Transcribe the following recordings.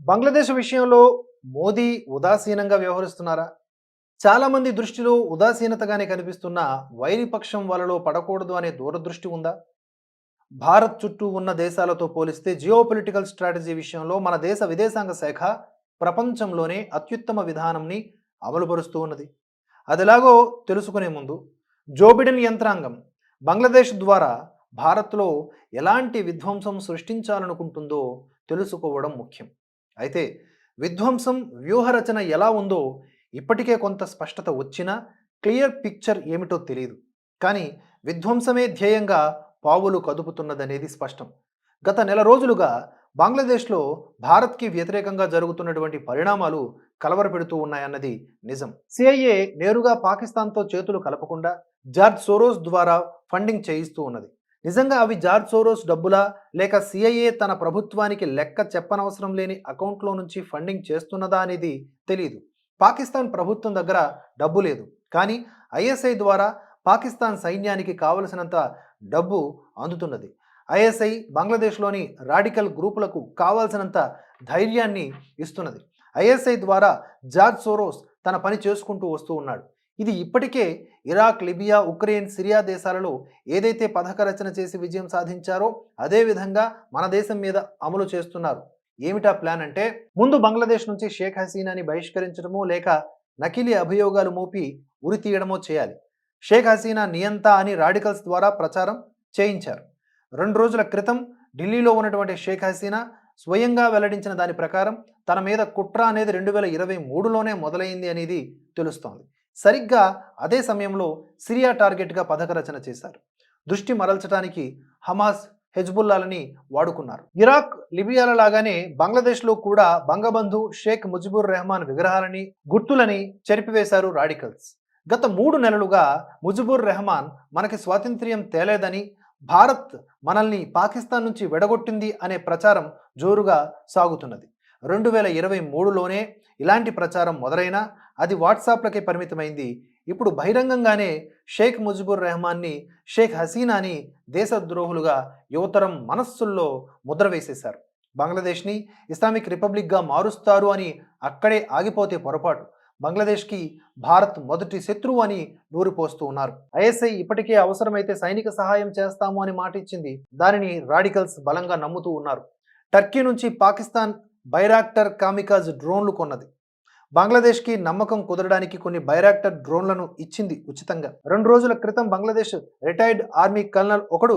బంగ్లాదేశ్ విషయంలో మోదీ ఉదాసీనంగా వ్యవహరిస్తున్నారా? చాలామంది దృష్టిలో ఉదాసీనతగానే కనిపిస్తున్న వైరిపక్షం వలలో పడకూడదు అనే దూరదృష్టి ఉందా? భారత్ చుట్టూ ఉన్న దేశాలతో పోలిస్తే జియోపొలిటికల్ స్ట్రాటజీ విషయంలో మన దేశ విదేశాంగ శాఖ ప్రపంచంలోనే అత్యుత్తమ విధానంని అమలుపరుస్తూ ఉన్నది. అదిలాగో తెలుసుకునే ముందు జోబిడెన్ యంత్రాంగం బంగ్లాదేశ్ ద్వారా భారత్లో ఎలాంటి విధ్వంసం సృష్టించాలనుకుంటుందో తెలుసుకోవడం ముఖ్యం. అయితే విధ్వంసం వ్యూహరచన ఎలా ఉందో ఇప్పటికే కొంత స్పష్టత వచ్చినా క్లియర్ పిక్చర్ ఏమిటో తెలియదు కానీ విధ్వంసమే ధ్యేయంగా పావులు కదుపుతున్నదనేది స్పష్టం. గత నెల రోజులుగా బంగ్లాదేశ్లో భారత్కి వ్యతిరేకంగా జరుగుతున్నటువంటి పరిణామాలు కలవరపెడుతూ ఉన్నాయన్నది నిజం. సిఐఏ నేరుగా పాకిస్తాన్తో చేతులు కలపకుండా జార్జ్ సోరోస్ ద్వారా ఫండింగ్ చేయిస్తూ ఉన్నది. నిజంగా అవి జార్జ్ సోరోస్ డబ్బులా? లేక సిఐఏ తన ప్రభుత్వానికి లెక్క చెప్పనవసరం లేని అకౌంట్లో నుంచి ఫండింగ్ చేస్తున్నదా అనేది తెలియదు పాకిస్తాన్ ప్రభుత్వం దగ్గర డబ్బు లేదు. కానీ ఐఎస్ఐ ద్వారా పాకిస్తాన్ సైన్యానికి కావలసినంత డబ్బు అందుతున్నది. ఐఎస్ఐ బంగ్లాదేశ్లోని రాడికల్ గ్రూపులకు కావాల్సినంత ధైర్యాన్ని ఇస్తున్నది. ఐఎస్ఐ ద్వారా జార్జ్ సోరోస్ తన పని చేసుకుంటూ వస్తూ ఉన్నాడు. ఇది ఇప్పటికే ఇరాక్ లిబియా ఉక్రెయిన్ సిరియా దేశాలలో ఏదైతే పథక రచన చేసి విజయం సాధించారో అదేవిధంగా మన దేశం మీద అమలు చేస్తున్నారు. ఏమిటా ప్లాన్ అంటే ముందు బంగ్లాదేశ్ నుంచి షేక్ హసీనాని బహిష్కరించడమో లేక నకిలీ అభియోగాలు మోపి ఉరి తీయడమో చేయాలి. షేక్ హసీనా నియంత అని రాడికల్స్ ద్వారా ప్రచారం చేయించారు. రెండు రోజుల క్రితం ఢిల్లీలో ఉన్నటువంటి షేక్ హసీనా స్వయంగా వెల్లడించిన దాని ప్రకారం తన మీద కుట్ర అనేది రెండు వేల ఇరవై మూడులోనే మొదలైంది అనేది తెలుస్తోంది. సరిగ్గా అదే సమయంలో సిరియా టార్గెట్గా పథక రచన చేశారు. దృష్టి మరల్చడానికి హమాస్ హెజ్బుల్లాలని వాడుకున్నారు. ఇరాక్ లిబియాల లాగానే బంగ్లాదేశ్లో కూడా బంగబంధు షేక్ ముజిబుర్ రెహమాన్ విగ్రహాలని గుర్తులని చెరిపివేశారు రాడికల్స్. గత మూడు నెలలుగా ముజిబుర్ రెహమాన్ మనకి స్వాతంత్ర్యం తేలేదని భారత్ మనల్ని పాకిస్తాన్ నుంచి విడగొట్టింది అనే ప్రచారం జోరుగా సాగుతున్నది. రెండు వేల ఇరవై మూడులోనే ఇలాంటి ప్రచారం మొదలైనా అది వాట్సాప్లకే పరిమితమైంది. ఇప్పుడు బహిరంగంగానే షేక్ ముజిబుర్ రెహమాన్ని షేక్ హసీనాని దేశద్రోహులుగా యువతరం మనస్సుల్లో ముద్ర వేసేశారు. బంగ్లాదేశ్ని ఇస్లామిక్ రిపబ్లిక్గా మారుస్తారు అని అక్కడే ఆగిపోతే పొరపాటు. బంగ్లాదేశ్కి భారత్ మొదటి శత్రువు అని నూరిపోస్తూ ఉన్నారు. ఐఎస్ఐ ఇప్పటికే అవసరమైతే సైనిక సహాయం చేస్తాము అని మాట ఇచ్చింది దానిని రాడికల్స్ బలంగా నమ్ముతూ ఉన్నారు. టర్కీ నుంచి పాకిస్తాన్ బైరాక్టర్ కామికాజ్ డ్రోన్లు కొన్నది. బంగ్లాదేశ్కి నమ్మకం కుదరడానికి కొన్ని బైరాక్టర్ డ్రోన్లను ఇచ్చింది ఉచితంగా. రెండు రోజుల క్రితం బంగ్లాదేశ్ రిటైర్డ్ ఆర్మీ కల్నల్ ఒకడు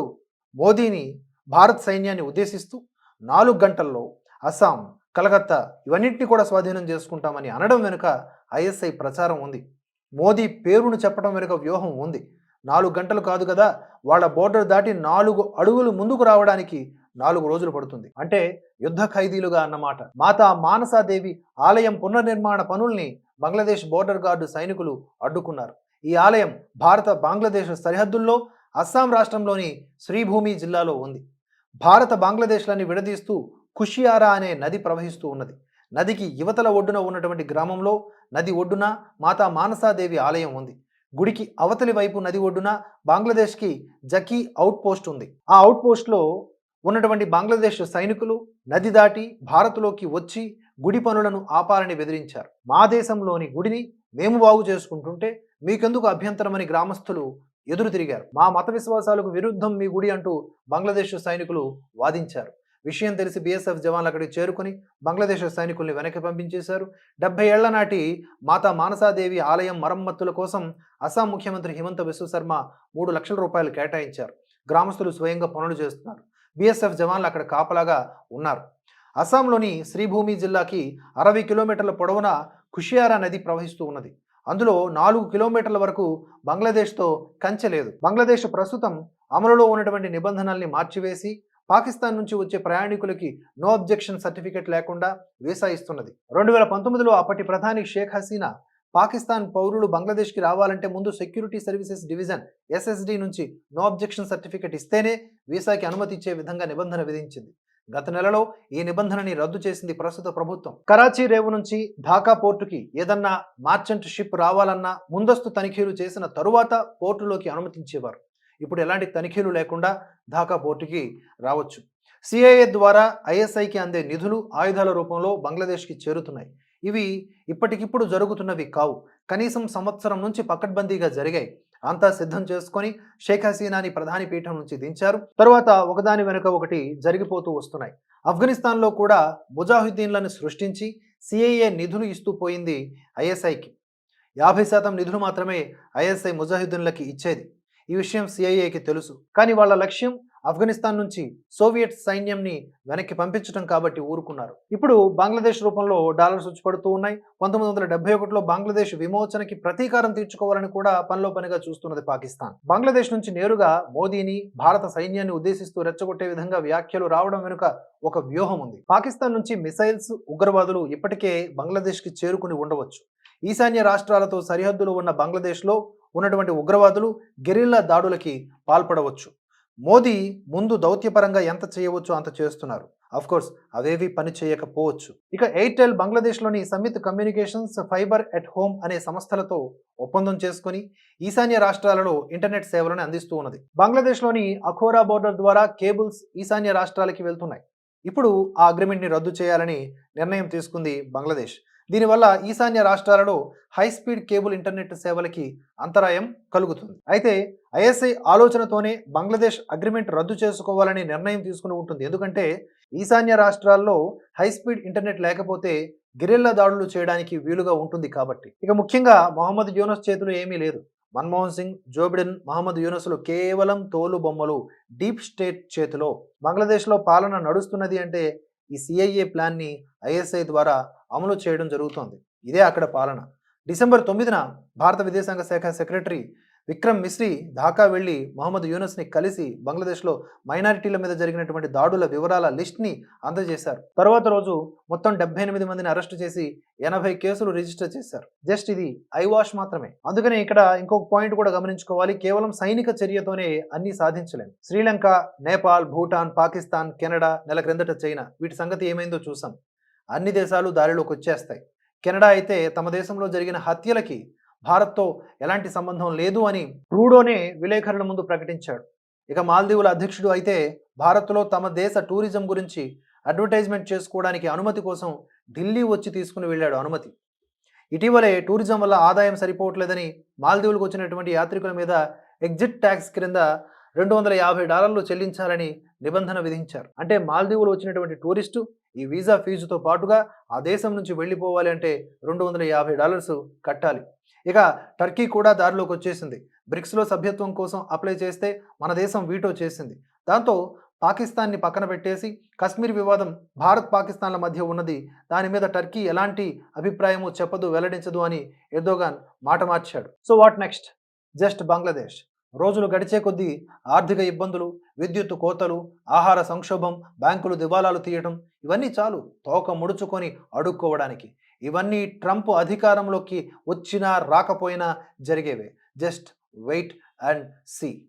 మోదీని భారత్ సైన్యాన్ని ఉద్దేశిస్తూ నాలుగు గంటల్లో అస్సాం కలకత్తా ఇవన్నింటినీ కూడా స్వాధీనం చేసుకుంటామని అనడం వెనుక ఐఎస్ఐ ప్రచారం ఉంది. మోదీ పేరును చెప్పడం వెనుక వ్యూహం ఉంది. నాలుగు గంటలు కాదు కదా వాళ్ళ బోర్డర్ దాటి నాలుగు అడుగులు ముందుకు రావడానికి నాలుగు రోజులు పడుతుంది. అంటే యుద్ధ ఖైదీలుగా అన్నమాట. మాతా మానసాదేవి ఆలయం పునర్నిర్మాణ పనుల్ని బంగ్లాదేశ్ బోర్డర్ గార్డు సైనికులు అడ్డుకున్నారు. ఈ ఆలయం భారత బంగ్లాదేశ్ సరిహద్దుల్లో అస్సాం రాష్ట్రంలోని శ్రీభూమి జిల్లాలో ఉంది. భారత బంగ్లాదేశ్లని విడదీస్తూ కుషియారా అనే నది ప్రవహిస్తూ ఉన్నది. నదికి యువతల ఒడ్డున ఉన్నటువంటి గ్రామంలో నది ఒడ్డున మాతా మానసాదేవి ఆలయం ఉంది. గుడికి అవతలి వైపు నది ఒడ్డున బంగ్లాదేశ్కి జకీ అవుట్ పోస్ట్ ఉంది. ఆ అవుట్ పోస్ట్లో ఉన్నటువంటి బంగ్లాదేశ్ సైనికులు నది దాటి భారత్లోకి వచ్చి గుడి పనులను ఆపాలని బెదిరించారు. మా దేశంలోని గుడిని మేము బాగు చేసుకుంటుంటే మీకెందుకు అభ్యంతరమని గ్రామస్తులు ఎదురు తిరిగారు. మా మత విశ్వాసాలకు విరుద్ధం మీ గుడి అంటూ బంగ్లాదేశ్ సైనికులు వాదించారు. విషయం తెలిసి బీఎస్ఎఫ్ జవాన్లు అక్కడికి చేరుకుని బంగ్లాదేశ్ సైనికుల్ని వెనక్కి పంపించేశారు. డెబ్బై ఏళ్ళ నాటి మాతా మానసాదేవి ఆలయం మరమ్మతుల కోసం అస్సాం ముఖ్యమంత్రి హిమంత విశ్వశర్మ మూడు లక్షల రూపాయలు కేటాయించారు. గ్రామస్తులు స్వయంగా పనులు చేస్తున్నారు. బీఎస్ఎఫ్ జవాన్లు అక్కడ కాపలాగా ఉన్నారు. అస్సాంలోని శ్రీభూమి జిల్లాకి అరవై కిలోమీటర్ల పొడవున కుషియారా నది ప్రవహిస్తూ ఉన్నది. అందులో నాలుగు కిలోమీటర్ల వరకు బంగ్లాదేశ్తో కంచె లేదు. బంగ్లాదేశ్ ప్రస్తుతం అమలులో ఉన్నటువంటి నిబంధనల్ని మార్చివేసి పాకిస్తాన్ నుంచి వచ్చే ప్రయాణికులకి నో అబ్జెక్షన్ సర్టిఫికెట్ లేకుండా వీసా ఇస్తున్నది. రెండు వేల పంతొమ్మిదిలో అప్పటి ప్రధాని షేక్ హసీనా పాకిస్తాన్ పౌరులు బంగ్లాదేశ్కి రావాలంటే ముందు సెక్యూరిటీ సర్వీసెస్ డివిజన్ ఎస్ఎస్డి నుంచి నో అబ్జెక్షన్ సర్టిఫికెట్ ఇస్తేనే వీసాకి అనుమతి ఇచ్చే విధంగా నిబంధన విధించింది. గత నెలలో ఈ నిబంధనని రద్దు చేసింది ప్రస్తుత ప్రభుత్వం. కరాచీ రేవు నుంచి ఢాకా పోర్టుకి ఏదన్నా మార్చెంట్ షిప్ రావాలన్నా ముందస్తు తనిఖీలు చేసిన తరువాత పోర్టులోకి అనుమతించేవారు. ఇప్పుడు ఎలాంటి తనిఖీలు లేకుండా ఢాకా పోర్టుకి రావచ్చు. సిఐఏ ద్వారా ఐఎస్ఐకి అందే నిధులు ఆయుధాల రూపంలో బంగ్లాదేశ్కి చేరుతున్నాయి. ఇవి ఇప్పటికిప్పుడు జరుగుతున్నవి కావు. కనీసం సంవత్సరం నుంచి పకడ్బందీగా జరిగాయి. అంతా సిద్ధం చేసుకొని షేక్ హసీనాని ప్రధాని పీఠం నుంచి దించారు. తరువాత ఒకదాని వెనుక ఒకటి జరిగిపోతూ వస్తున్నాయి. ఆఫ్ఘనిస్తాన్లో కూడా ముజాహిద్దీన్లను సృష్టించి సిఐఏ నిధులు ఇస్తూ పోయింది ఐఎస్ఐకి. యాభై శాతం నిధులు మాత్రమే ఐఎస్ఐ ముజాహిద్దీన్లకి ఇచ్చేది. ఈ విషయం సిఐఏకి తెలుసు. కానీ వాళ్ళ లక్ష్యం ఆఫ్ఘనిస్తాన్ నుంచి సోవియట్ సైన్యంని వెనక్కి పంపించడం కాబట్టి ఊరుకున్నారు. ఇప్పుడు బంగ్లాదేశ్ రూపంలో డాలర్స్ వచ్చి పడుతూ ఉన్నాయి. పంతొమ్మిది వందల డెబ్బై ఒకటిలో బంగ్లాదేశ్ విమోచనకి ప్రతీకారం తీర్చుకోవాలని కూడా పనిలో పనిగా చూస్తున్నది పాకిస్తాన్. బంగ్లాదేశ్ నుంచి నేరుగా మోదీని భారత సైన్యాన్ని ఉద్దేశిస్తూ రెచ్చగొట్టే విధంగా వ్యాఖ్యలు రావడం వెనుక ఒక వ్యూహం ఉంది. పాకిస్తాన్ నుంచి మిసైల్స్ ఉగ్రవాదులు ఇప్పటికే బంగ్లాదేశ్కి చేరుకుని ఉండవచ్చు. ఈశాన్య రాష్ట్రాలతో సరిహద్దులు ఉన్న బంగ్లాదేశ్లో ఉన్నటువంటి ఉగ్రవాదులు గెరిల్లా దాడులకి పాల్పడవచ్చు. మోదీ ముందు దౌత్యపరంగా ఎంత చేయవచ్చో అంత చేస్తున్నారు. అఫ్ కోర్స్ అవేవి పని చేయకపోవచ్చు. ఇక Airtel బంగ్లాదేశ్లోని Summit Communications Fiber at Home అనే సంస్థలతో ఒప్పందం చేసుకుని ఈశాన్య రాష్ట్రాలలో ఇంటర్నెట్ సేవలను అందిస్తూ ఉన్నది. బంగ్లాదేశ్లోని అఖోరా బోర్డర్ ద్వారా కేబుల్స్ ఈశాన్య రాష్ట్రాలకి వెళ్తున్నాయి. ఇప్పుడు ఆ అగ్రిమెంట్ని రద్దు చేయాలని నిర్ణయం తీసుకుంది బంగ్లాదేశ్. దీనివల్ల ఈశాన్య రాష్ట్రాలలో హై స్పీడ్ కేబుల్ ఇంటర్నెట్ సేవలకి అంతరాయం కలుగుతుంది. అయితే ఐఎస్ఐ ఆలోచనతోనే బంగ్లాదేశ్ అగ్రిమెంట్ రద్దు చేసుకోవాలని నిర్ణయం తీసుకుని ఉంటుంది. ఎందుకంటే ఈశాన్య రాష్ట్రాల్లో హై స్పీడ్ ఇంటర్నెట్ లేకపోతే గిరిల్లా దాడులు చేయడానికి వీలుగా ఉంటుంది కాబట్టి. ఇక ముఖ్యంగా మొహమ్మద్ యూనస్ చేతిలో ఏమీ లేదు. మన్మోహన్ సింగ్ జోబిడెన్ మహమ్మద్ యూనస్లు కేవలం తోలు బొమ్మలు డీప్ స్టేట్ చేతిలో బంగ్లాదేశ్లో పాలన నడుస్తున్నది అంటే ఈ సిఐఏ ప్లాన్ని ఐఎస్ఐ ద్వారా అమలు చేయడం జరుగుతోంది. ఇదే అక్కడ పాలన. డిసెంబర్ తొమ్మిదిన భారత విదేశాంగ శాఖ సెక్రటరీ విక్రమ్ మిశ్రీ ఢాకా వెళ్ళి మహమ్మద్ యూనస్ని కలిసి బంగ్లాదేశ్లో మైనారిటీల మీద జరిగినటువంటి దాడుల వివరాల లిస్ట్ని అందజేశారు. తర్వాత రోజు మొత్తం డెబ్బై ఎనిమిది మందిని అరెస్టు చేసి ఎనభై కేసులు రిజిస్టర్ చేశారు. జస్ట్ ఇది ఐవాష్ మాత్రమే. అందుకనే ఇక్కడ ఇంకొక పాయింట్ కూడా గమనించుకోవాలి. కేవలం సైనిక చర్యతోనే అన్ని సాధించలేం. శ్రీలంక నేపాల్ భూటాన్ పాకిస్తాన్ కెనడా నెల క్రిందట చైనా వీటి సంగతి ఏమైందో చూసాం. అన్ని దేశాలు దారిలోకి వచ్చేస్తాయి కెనడా అయితే తమ దేశంలో జరిగిన హత్యలకి భారత్తో ఎలాంటి సంబంధం లేదు అని ట్రూడోనే విలేకరుల ముందు ప్రకటించాడు. ఇక మాల్దీవుల అధ్యక్షుడు అయితే భారత్లో తమ దేశ టూరిజం గురించి అడ్వర్టైజ్మెంట్ చేసుకోవడానికి అనుమతి కోసం ఢిల్లీ వచ్చి తీసుకుని వెళ్ళాడు అనుమతి. ఇటీవలే టూరిజం వల్ల ఆదాయం సరిపోవట్లేదని మాల్దీవులకు వచ్చినటువంటి యాత్రికుల మీద ఎగ్జిట్ ట్యాక్స్ క్రింద రెండు వందల యాభై డాలర్లు చెల్లించాలని నిబంధన విధించారు. అంటే మాల్దీవులు వచ్చినటువంటి టూరిస్టు ఈ వీసా ఫీజుతో పాటుగా ఆ దేశం నుంచి వెళ్ళిపోవాలి అంటే రెండు వందల యాభై డాలర్స్ కట్టాలి. ఇక టర్కీ కూడా దారిలోకి వచ్చేసింది. బ్రిక్స్లో సభ్యత్వం కోసం అప్లై చేస్తే మన దేశం వీటో చేసింది. దాంతో పాకిస్తాన్ని పక్కన పెట్టేసి కశ్మీర్ వివాదం భారత్ పాకిస్తాన్ల మధ్య ఉన్నది. దాని మీద టర్కీ ఎలాంటి అభిప్రాయము చెప్పదు వెల్లడించదు అని ఎర్దోగాన్ మాట మార్చాడు. So what next? Just Bangladesh. రోజులు గడిచే కొద్దీ ఆర్థిక ఇబ్బందులు విద్యుత్ కోతలు ఆహార సంక్షోభం బ్యాంకులు దివాలాలు తీయటం ఇవన్నీ చాలు తోక ముడుచుకొని అడుక్కోవడానికి. ఇవన్నీ ట్రంప్ అధికారంలోకి వచ్చినా రాకపోయినా జరిగేవే. Just wait and see.